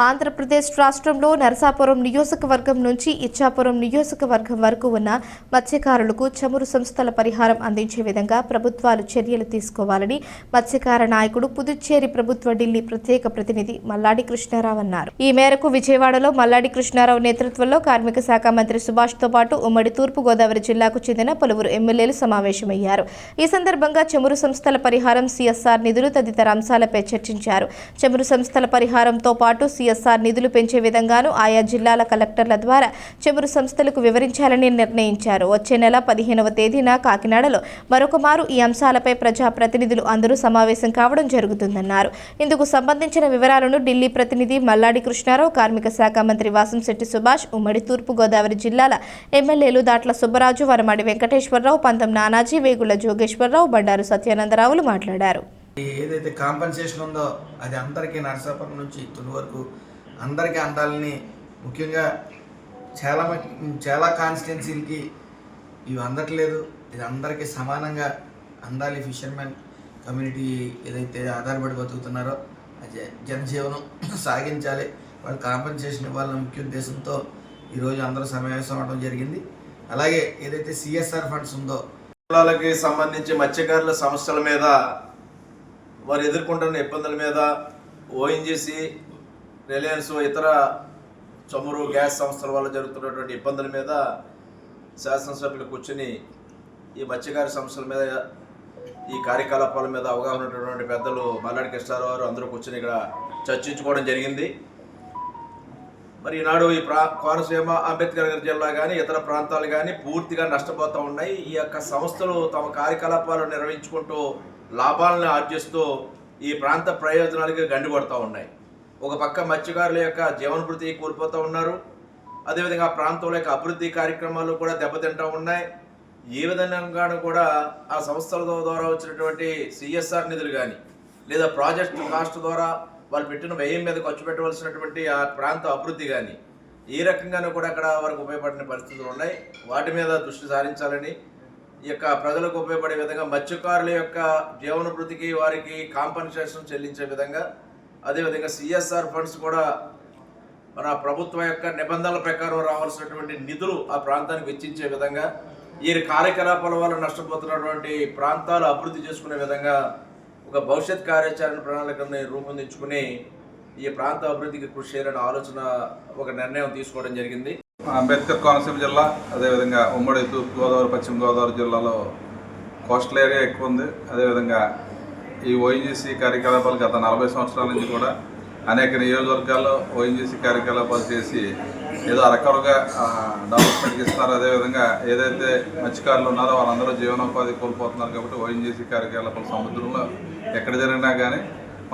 ఆంధ్రప్రదేశ్ రాష్ట్రంలో నరసాపురం నియోజకవర్గం నుంచి ఇచ్చాపురం నియోజకవర్గం వరకు ఉన్న మత్స్యకారులకు చమురు సంస్థల పరిహారం అందించే విధంగా ప్రభుత్వాలు చర్యలు తీసుకోవాలని మత్స్యకార నాయకుడు పుదుచ్చేరి ప్రభుత్వ ఢిల్లీ ప్రత్యేక ప్రతినిధి మల్లాడి కృష్ణారావు అన్నారు. ఈ మేరకు విజయవాడలో మల్లాడి కృష్ణారావు నేతృత్వంలో కార్మిక శాఖ మంత్రి సుభాష్తో పాటు ఉమ్మడి తూర్పుగోదావరి జిల్లాకు చెందిన పలువురు ఎమ్మెల్యేలు సమావేశమయ్యారు. ఈ సందర్భంగా చమురు సంస్థల పరిహారం సిఎస్ఆర్ నిధులు తదితర అంశాలపై చర్చించారు. చమురు సంస్థల పరిహారంతో పాటు సిఎస్ఆర్ నిధులు పెంచే విధంగాను ఆయా జిల్లాల కలెక్టర్ల ద్వారా చమురు సంస్థలకు వివరించాలని నిర్ణయించారు. వచ్చే నెల పదిహేనవ తేదీన కాకినాడలో మరొక మారు ఈ అంశాలపై ప్రజా ప్రతినిధులు అందరూ సమావేశం కావడం జరుగుతుందన్నారు. ఇందుకు సంబంధించిన వివరాలను ఢిల్లీ ప్రతినిధి మల్లాడి కృష్ణారావు కార్మిక శాఖ మంత్రి వాసంశెట్టి సుభాష్ ఉమ్మడి తూర్పుగోదావరి జిల్లాల ఎమ్మెల్యేలు దాట్ల సుబ్బరాజు వరమాడి వెంకటేశ్వరరావు పంతం నానాజీ వేగుళ్ళ జోగేశ్వరరావు బండారు సత్యానందరావులు మాట్లాడారు. ఏదైతే కాంపన్సేషన్ ఉందో అది అందరికీ నరసాపురం నుంచి తుని వరకు అందరికీ అందాలని ముఖ్యంగా చాలా మ- చాలా కాన్స్టిట్యున్సీలకి ఇవి అందట్లేదు. ఇది అందరికీ సమానంగా అందాలి ఫిషర్మెన్ కమ్యూనిటీ ఏదైతే ఆధారపడి బతుకుతున్నారో అది జనజీవనం సాగించాలి. వాళ్ళు కాంపన్సేషన్ ఇవ్వాలన్న ముఖ్య ఉద్దేశంతో ఈరోజు అందరూ సమావేశం అవడం జరిగింది. అలాగే ఏదైతే సిఎస్ఆర్ ఫండ్స్ ఉందో కులాలకి సంబంధించి మత్స్యకారుల సమస్యల మీద వారు ఎదుర్కొంటున్న ఇబ్బందుల మీద ఓఎన్జీసీ రిలయన్స్ ఇతర చమురు గ్యాస్ సంస్థల వల్ల జరుగుతున్నటువంటి ఇబ్బందుల మీద శాసనసభ్యులు కూర్చుని ఈ మత్స్యకార సంస్థల మీద ఈ కార్యకలాపాల మీద అవగాహన ఉన్నటువంటి పెద్దలు మల్లాడి కృష్ణారావు గారు అందరూ కూర్చొని ఇక్కడ చర్చించుకోవడం జరిగింది. మరి ఈనాడు ఈ ప్రా కోనసీమ అంబేద్కర్ నగర్ జిల్లా కానీ ఇతర ప్రాంతాలు కానీ పూర్తిగా నష్టపోతూ ఉన్నాయి. ఈ యొక్క సంస్థలు తమ కార్యకలాపాలు నిర్వహించుకుంటూ లాభాలను ఆర్జిస్తూ ఈ ప్రాంత ప్రయోజనాలకి గండిపడుతూ ఉన్నాయి. ఒక పక్క మత్స్యకారుల యొక్క జీవనభృతి కోల్పోతూ ఉన్నారు. అదేవిధంగా ఆ ప్రాంతంలో యొక్క అభివృద్ధి కార్యక్రమాలు కూడా దెబ్బతింటూ ఉన్నాయి. ఏ విధంగా కూడా ఆ సంస్థల ద్వారా వచ్చినటువంటి సిఎస్ఆర్ నిధులు కానీ లేదా ప్రాజెక్ట్ కాస్ట్ ద్వారా వాళ్ళు పెట్టిన వ్యయం మీద ఖర్చు పెట్టవలసినటువంటి ఆ ప్రాంత అభివృద్ధి కానీ ఏ రకంగానూ కూడా అక్కడ వారికి ఉపయోగపడిన పరిస్థితులు ఉన్నాయి. వాటి మీద దృష్టి సారించాలని ఈ యొక్క ప్రజలకు ఉపయోగపడే విధంగా మత్స్యకారుల యొక్క జీవనభృతికి వారికి కాంపన్సేషన్ చెల్లించే విధంగా అదేవిధంగా సిఎస్ఆర్ ఫండ్స్ కూడా మన ప్రభుత్వం యొక్క నిబంధనల ప్రకారం రావాల్సినటువంటి నిధులు ఆ ప్రాంతానికి వెచ్చించే విధంగా ఈ కార్యకలాపాల వల్ల నష్టపోతున్నటువంటి ప్రాంతాలు అభివృద్ధి చేసుకునే విధంగా ఒక భవిష్యత్ కార్యాచరణ ప్రణాళికని రూపొందించుకుని ఈ ప్రాంత అభివృద్ధికి కృషి చేయాలనే ఆలోచన ఒక నిర్ణయం తీసుకోవడం జరిగింది. అంబేద్కర్ కోనసీమ జిల్లా అదేవిధంగా ఉమ్మడి తూర్పు గోదావరి పశ్చిమ గోదావరి జిల్లాలో కోస్టల్ ఏరియా ఎక్కువ ఉంది. అదేవిధంగా ఈ ఓఎన్జీసీ కార్యకలాపాలు గత నలభై సంవత్సరాల నుంచి కూడా అనేక నియోజకవర్గాల్లో ఓఎన్జీసీ కార్యకలాపాలు చేసి ఏదో అరకరుగా డెవలప్మెంట్కి ఇస్తున్నారు అదేవిధంగా ఏదైతే మత్స్యకారులు ఉన్నారో వాళ్ళందరూ జీవనోపాధి కోల్పోతున్నారు కాబట్టి ఓఎన్జీసీ కార్యకలాపాలు సముద్రంలో ఎక్కడ జరిగినా కానీ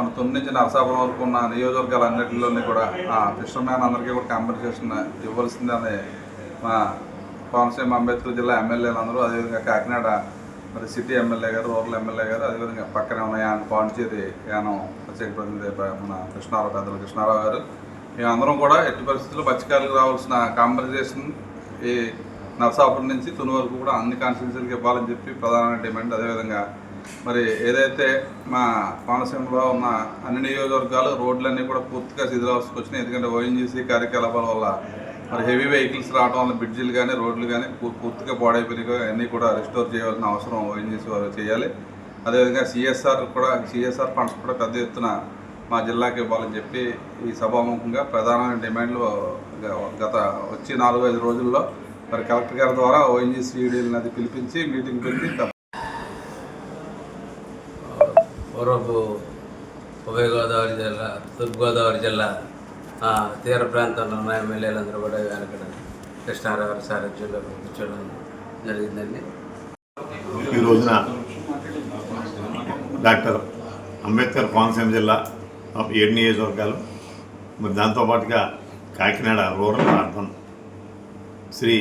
మన తొమ్మిది నుంచి నరసాపురం వరకు ఉన్న నియోజకవర్గాలన్నింటిలోని కూడా ఆ ఫిషర్మ్యాన్ అందరికీ కూడా కాంపెన్సేషన్ ఇవ్వాల్సిందని మా కోనసీమ అంబేద్కర్ జిల్లా ఎమ్మెల్యేలు అందరూ అదేవిధంగా కాకినాడ మరి city MLA garu rural MLA garu అదేవిధంగా పక్కనే ఉన్న యాన్ పాండిచేరి యానం ప్రత్యేక ప్రతినిధి మన కృష్ణారావు పెద్దలు కృష్ణారావు గారు. మేమందరం కూడా ఎట్టి పరిస్థితుల్లో మత్స్యకారులకు రావాల్సిన కాంపెన్సేషన్ ఈ నరసాపురం నుంచి తుని వరకు కూడా అన్ని కాన్స్టిట్యూన్సీలకు ఇవ్వాలని చెప్పి ప్రధానమైన డిమాండ్ అదేవిధంగా మరి ఏదైతే మా కోనసీమలో ఉన్న అన్ని నియోజకవర్గాలు రోడ్లన్నీ కూడా పూర్తిగా శిథిలావస్థకు వచ్చినాయి ఎందుకంటే ఓఎన్జీసీ కార్యకలాపాల వల్ల మరి హెవీ వెహికల్స్ రావడం వల్ల బ్రిడ్జిలు కానీ రోడ్లు కానీ పూ- పూర్తిగా పాడైపోయినాయి. అన్నీ కూడా రిస్టోర్ చేయాల్సిన అవసరం ఓఎన్జీసీ వారు చేయాలి. అదేవిధంగా సిఎస్ఆర్ కూడా సిఎస్ఆర్ ఫండ్స్ కూడా పెద్ద ఎత్తున మా జిల్లాకి ఇవ్వాలని చెప్పి ఈ సభాముఖంగా ప్రధానమైన డిమాండ్లు గత వచ్చి నాలుగు ఐదు రోజుల్లో మరి కలెక్టర్ గారి ద్వారా ఓఎన్జీసీ అది పిలిపించి మీటింగ్ పెట్టి పూర్వపు ఉభయ గోదావరి జిల్లా తూర్పుగోదావరి జిల్లా ఆ, తీర ప్రాంతంలో ఉన్న ఎమ్మెల్యేలందరూ కూడా వెనకడ కృష్ణారావు గారి సారథ్యంలో కూర్చోవడం జరిగిందండి. ఈ రోజున డాక్టర్ అంబేద్కర్ కోనసీమ జిల్లా ఏడు నియోజకవర్గాలు మరి దాంతోపాటుగా కాకినాడ రూరల్ ప్రాంతం శ్రీ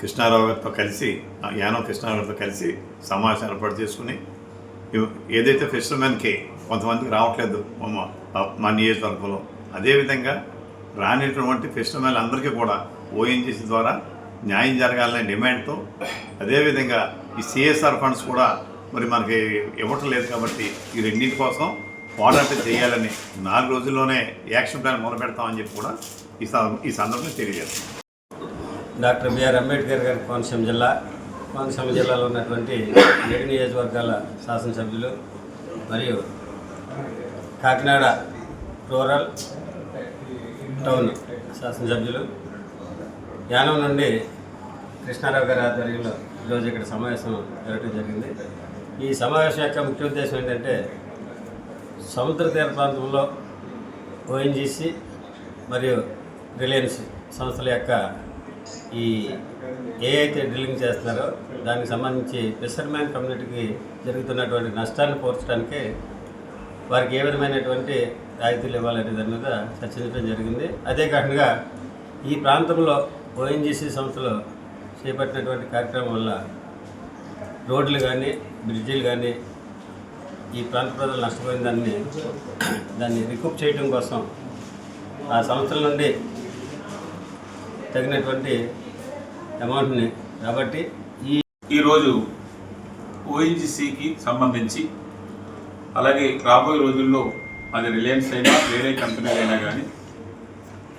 కృష్ణారావు గారితో కలిసి ఆ యానం కృష్ణారావు గారితో కలిసి సమావేశం ఏర్పాటు చేసుకుని ఏదైతే ఫిషర్మెన్కి కొంతమందికి రావట్లేదు మా- మా నియోజకవర్గంలో. అదేవిధంగా రానిటువంటి ఫిషర్మెన్ అందరికీ కూడా ఓఎన్జీసీ ద్వారా న్యాయం జరగాలనే డిమాండ్తో అదేవిధంగా ఈ సిఎస్ఆర్ ఫండ్స్ కూడా మరి మనకి ఇవ్వటం లేదు కాబట్టి ఈ రెండింటి కోసం పోరాటం చేయాలని నాలుగు రోజుల్లోనే యాక్షన్ ప్లాన్ మొదలు పెడతామని చెప్పి కూడా ఈ ఈ సందర్భంగా తెలియజేస్తాం డాక్టర్ బిఆర్ అంబేద్కర్ గారి కోనసీమ జిల్లా కోనసీమ జిల్లాలో ఉన్నటువంటి ఏడు నియోజకవర్గాల శాసనసభ్యులు మరియు కాకినాడ రూరల్ టౌన్ శాసనసభ్యులు. యానం నుండి కృష్ణారావు గారి ఆధ్వర్యంలో ఈరోజు ఇక్కడ సమావేశం జరగడం జరిగింది. ఈ సమావేశం యొక్క ముఖ్య ఉద్దేశం ఏంటంటే సముద్ర తీర ప్రాంతంలో ఓఎన్జీసీ మరియు రిలయన్స్ సంస్థల యొక్క ఈ ఏ అయితే డ్రిల్లింగ్ చేస్తున్నారో దానికి సంబంధించి ఫిషర్మ్యాన్ కమ్యూనిటీకి జరుగుతున్నటువంటి నష్టాన్ని పోర్చడానికి వారికి ఏ విధమైనటువంటి రాయితీలు ఇవ్వాలనే దాని మీద చర్చించడం జరిగింది. అదే కాకుండా ఈ ప్రాంతంలో ఓఎన్జీసీ సంస్థలో చేపట్టినటువంటి కార్యక్రమం వల్ల రోడ్లు కానీ బ్రిడ్జిలు కానీ ఈ ప్రాంత ప్రజలు నష్టపోయిన దాన్ని దాన్ని రికూప్ చేయడం కోసం ఆ సంస్థల నుండి తగినటువంటి అమౌంట్ని. కాబట్టి ఈ ఈరోజు ఓఎన్జిసికి సంబంధించి అలాగే రాబోయే రోజుల్లో అది రిలయన్స్ అయినా వేరే కంపెనీలు అయినా కానీ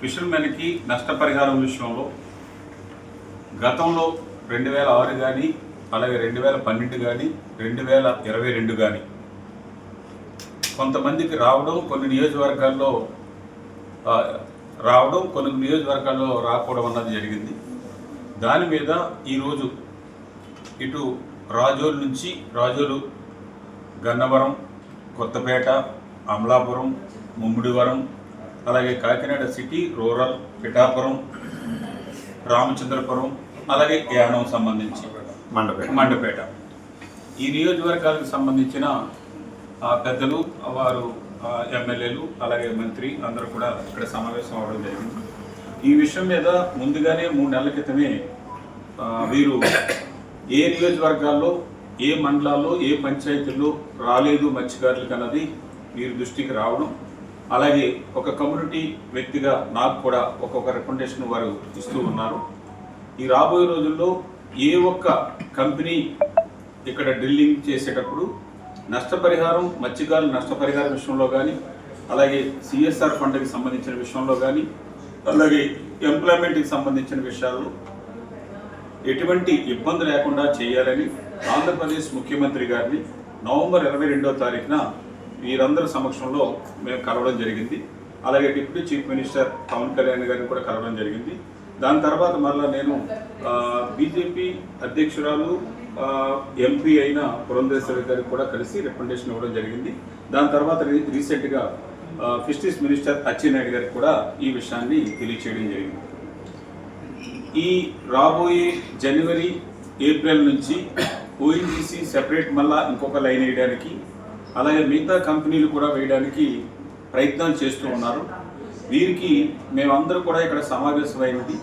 ఫిషర్మెన్కి నష్టపరిహారం విషయంలో గతంలో రెండు వేల ఆరు కానీ అలాగే రెండు వేల పన్నెండు కానీ రెండు వేల ఇరవై రెండు కానీ కొంతమందికి రావడం కొన్ని నియోజకవర్గాల్లో రావడం కొన్ని నియోజకవర్గాల్లో రాకపోవడం అన్నది జరిగింది. దాని మీద ఈరోజు ఇటు రాజోలు నుంచి రాజోలు గన్నవరం కొత్తపేట అమలాపురం ముమ్మిడివరం అలాగే కాకినాడ సిటీ రూరల్ పిఠాపురం రామచంద్రపురం అలాగే యానం సంబంధించి మండపేట. మండపేట. ఈ నియోజకవర్గాలకు సంబంధించిన ఆ, పెద్దలు వారు ఎమ్మెల్యేలు అలాగే మంత్రి అందరూ కూడా ఇక్కడ సమావేశం అవడం జరిగింది. ఈ విషయం మీద ముందుగానే మూడు నెలల క్రితమే వీరు ఏ నియోజకవర్గాల్లో ఏ మండలాల్లో ఏ పంచాయతీల్లో రాలేదు మత్స్యకారులకు అన్నది వీరి దృష్టికి రావడం అలాగే ఒక కమ్యూనిటీ వ్యక్తిగా నాకు కూడా ఒక్కొక్క రికమెండేషన్ వారు ఇస్తూ ఉన్నారు. ఈ రాబోయే రోజుల్లో ఏ ఒక్క కంపెనీ ఇక్కడ డ్రిల్లింగ్ చేసేటప్పుడు నష్టపరిహారం మత్స్యకారుల నష్టపరిహారం విషయంలో కానీ అలాగే సిఎస్ఆర్ ఫండ్కి సంబంధించిన విషయంలో కానీ అలాగే ఎంప్లాయ్మెంట్కి సంబంధించిన విషయాల్లో ఎటువంటి ఇబ్బంది లేకుండా చేయాలని ఆంధ్రప్రదేశ్ ముఖ్యమంత్రి గారిని నవంబర్ ఇరవై రెండో తారీఖున వీరందరి సమక్షంలో మేము కలవడం జరిగింది. అలాగే deputy chief minister Pawan Kalyan గారిని కూడా కలవడం జరిగింది. దాని తర్వాత మళ్ళీ నేను బీజేపీ అధ్యక్షురాలు ఎంపీ అయిన పురంధేశ్వరి గారికి కూడా కలిసి రికమెండేషన్ ఇవ్వడం జరిగింది. దాని తర్వాత రీ రీసెంట్గా ఫిస్టిస్ మినిస్టర్ అచ్చెన్నాయుడు గారికి కూడా ఈ విషయాన్ని తెలియచేయడం జరిగింది. ఈ రాబోయే జనవరి ఏప్రిల్ నుంచి ఓఎన్జీసీ సెపరేట్ మళ్ళా ఇంకొక లైన్ వేయడానికి అలాగే మిగతా కంపెనీలు కూడా వేయడానికి ప్రయత్నాలు చేస్తూ ఉన్నారు. వీరికి మేమందరూ కూడా ఇక్కడ సమావేశమైనది.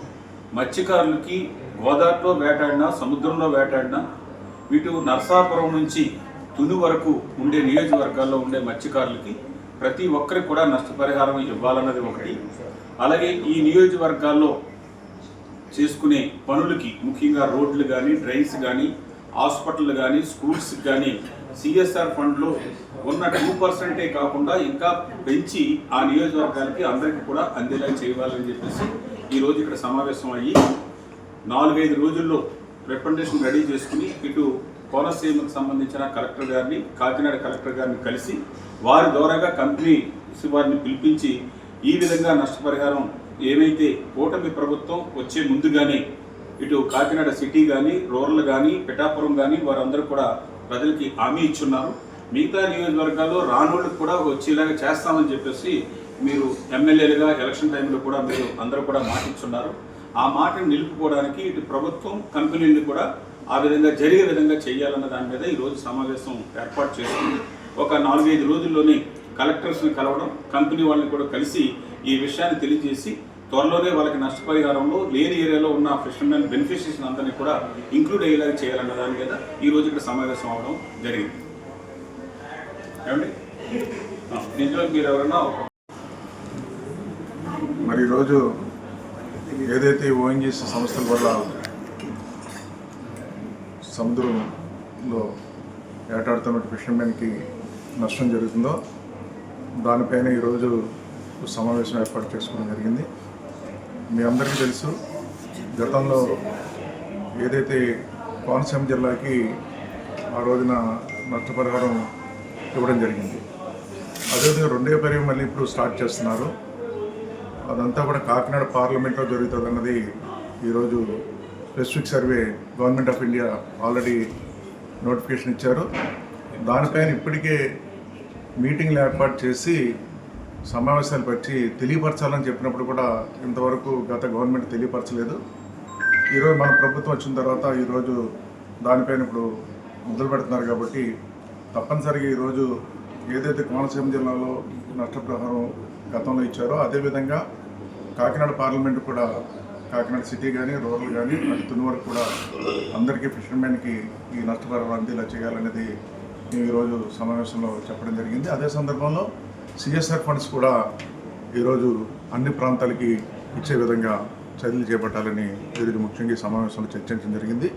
మత్స్యకారులకి గోదావరిలో వేటాడినా సముద్రంలో వేటాడినా వీటి నర్సాపురం నుంచి తుని వరకు ఉండే నియోజకవర్గాల్లో ఉండే మత్స్యకారులకి ప్రతి ఒక్కరికి కూడా నష్టపరిహారం ఇవ్వాలన్నది ఒకటి. అలాగే ఈ నియోజకవర్గాల్లో చేసుకునే పనులకి ముఖ్యంగా రోడ్లు కానీ డ్రైన్స్ కానీ హాస్పిటల్ కానీ స్కూల్స్ కానీ సిఎస్ఆర్ ఫండ్లో ఉన్న టూ పర్సెంటే కాకుండా ఇంకా పెంచి ఆ నియోజకవర్గాలకి అందరికీ కూడా అందేలా చేయాలని చెప్పేసి ఈరోజు ఇక్కడ సమావేశం అయ్యి నాలుగైదు రోజుల్లో రికమెండేషన్ రెడీ చేసుకుని ఇటు కోనసీమకు సంబంధించిన కలెక్టర్ గారిని కాకినాడ కలెక్టర్ గారిని కలిసి వారి ద్వారాగా కంపెనీ వారిని పిలిపించి ఈ విధంగా నష్టపరిహారం ఏమైతే కూటమి ప్రభుత్వం వచ్చే ముందుగానే ఇటు కాకినాడ సిటీ కానీ రూరల్ కానీ పిఠాపురం కానీ వారందరూ కూడా ప్రజలకి హామీ ఇచ్చున్నారు. మిగతా నియోజకవర్గాల్లో రానోళ్ళకి కూడా వచ్చేలాగా చేస్తామని చెప్పేసి మీరు ఎమ్మెల్యేలుగా ఎలక్షన్ టైంలో కూడా మీరు అందరూ కూడా మాటిచ్చున్నారు. ఆ మాటను నిలుపుకోవడానికి ఇటు ప్రభుత్వం కంపెనీని కూడా ఆ విధంగా జరిగే విధంగా చేయాలన్న దాని మీద ఈరోజు సమావేశం ఏర్పాటు చేసుకుంది ఒక నాలుగైదు రోజుల్లోనే కలెక్టర్స్ని కలవడం కంపెనీ వాళ్ళని కూడా కలిసి ఈ విషయాన్ని తెలియజేసి త్వరలోనే వాళ్ళకి నష్టపరిహారంలో లేని ఏరియాలో ఉన్న ఫిషర్మెన్ బెనిఫిషరీస్ అందరినీ కూడా ఇంక్లూడ్ అయ్యేలాగా చేయాలన్న దాని మీద ఈ రోజు ఇక్కడ సమావేశం అవడం జరిగింది. ఏమండి? మీరు ఎవరైనా మరి ఈరోజు ఏదైతే ఓఎన్జీసీ సంస్థల వల్ల సముద్రంలో వేటాడుతున్న ఫిషర్మెన్కి నష్టం జరుగుతుందో దానిపైన ఈరోజు సమావేశం ఏర్పాటు చేసుకోవడం జరిగింది. మీ అందరికీ తెలుసు గతంలో ఏదైతే కోనసీమ జిల్లాకి ఆ రోజున నష్టపరిహారం ఇవ్వడం జరిగింది. అదేవిధంగా రెండే పర్యం మళ్ళీ ఇప్పుడు స్టార్ట్ చేస్తున్నారు. అదంతా కూడా కాకినాడ పార్లమెంట్లో జరుగుతుంది అన్నది ఈరోజు specific survey government of India already notification ఇచ్చారు. దానిపైన ఇప్పటికే మీటింగ్లు ఏర్పాటు చేసి సమావేశాలు పెట్టి తెలియపరచాలని చెప్పినప్పుడు కూడా ఇంతవరకు గత గవర్నమెంట్ తెలియపరచలేదు. ఈరోజు మన ప్రభుత్వం వచ్చిన తర్వాత ఈరోజు దానిపైన ఇప్పుడు మొదలు పెడుతున్నారు కాబట్టి తప్పనిసరిగా ఈరోజు ఏదైతే కోనసీమ జిల్లాలో నష్టప్రహారం గతంలో ఇచ్చారో అదేవిధంగా కాకినాడ పార్లమెంట్ కూడా కాకినాడ సిటీ కానీ రూరల్ కానీ అటు తుని వరకు కూడా అందరికీ ఫిషర్మెన్కి ఈ నష్టపరిహారం అందేలా చేయాలనేది మేము ఈరోజు సమావేశంలో చెప్పడం జరిగింది. అదే సందర్భంలో సిఎస్ఆర్ ఫండ్స్ కూడా ఈరోజు అన్ని ప్రాంతాలకి ఇచ్చే విధంగా చర్యలు చేపట్టాలని ఈరోజు ముఖ్యంగా ఈ సమావేశంలో చర్చించడం జరిగింది.